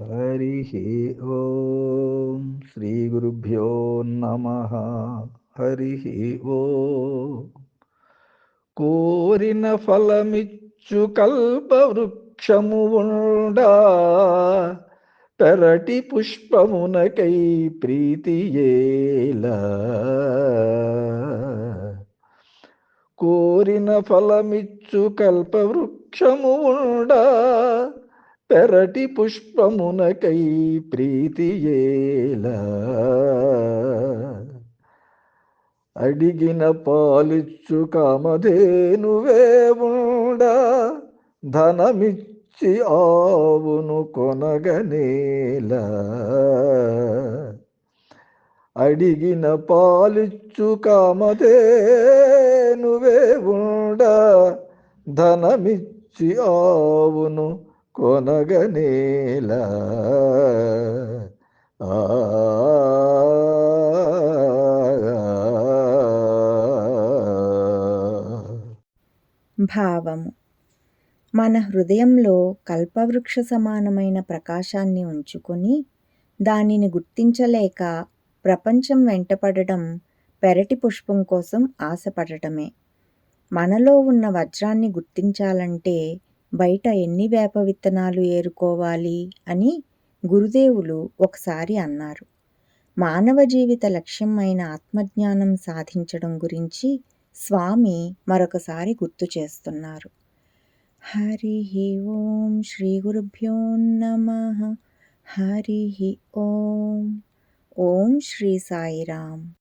హరి ఓం శ్రీ గురుభ్యో నమ. హరి ఓ. కోరిన ఫలమిచ్చు కల్పవృక్షము ఉండా. పెరటి పుష్పమునకై ప్రీతి కోరిన ఫలమిచ్చు కల్పవృక్షము ఉండా. పెరటి పుష్పమునకై ప్రీతి ఏలా. అడిగిన పాలిచ్చు కామధేనువే ఉండా. ధనమిచ్చి ఆవును కొనగనేలా. అడిగిన పాలిచ్చు కామధేనువే ఉండా. ధనమిచ్చి ఆవును కొనగనేలా ఆ భావము. మన హృదయంలో కల్పవృక్ష సమానమైన ప్రకాశాన్ని ఉంచుకొని దానిని గుర్తించలేక ప్రపంచం వెంటపడడం పెరటి పుష్పం కోసం ఆశపడటమే. మనలో ఉన్న వజ్రాన్ని గుర్తించాలంటే బయట ఎన్ని వేప విత్తనాలు ఏరుకోవాలి అని గురుదేవులు ఒకసారి అన్నారు. మానవ జీవిత లక్ష్యం అయిన ఆత్మజ్ఞానం సాధించడం గురించి స్వామి మరొకసారి గుర్తు చేస్తున్నారు. హరి ఓం శ్రీ గురుభ్యో నమ. హరి ఓం. ఓం శ్రీ సాయిరామ్.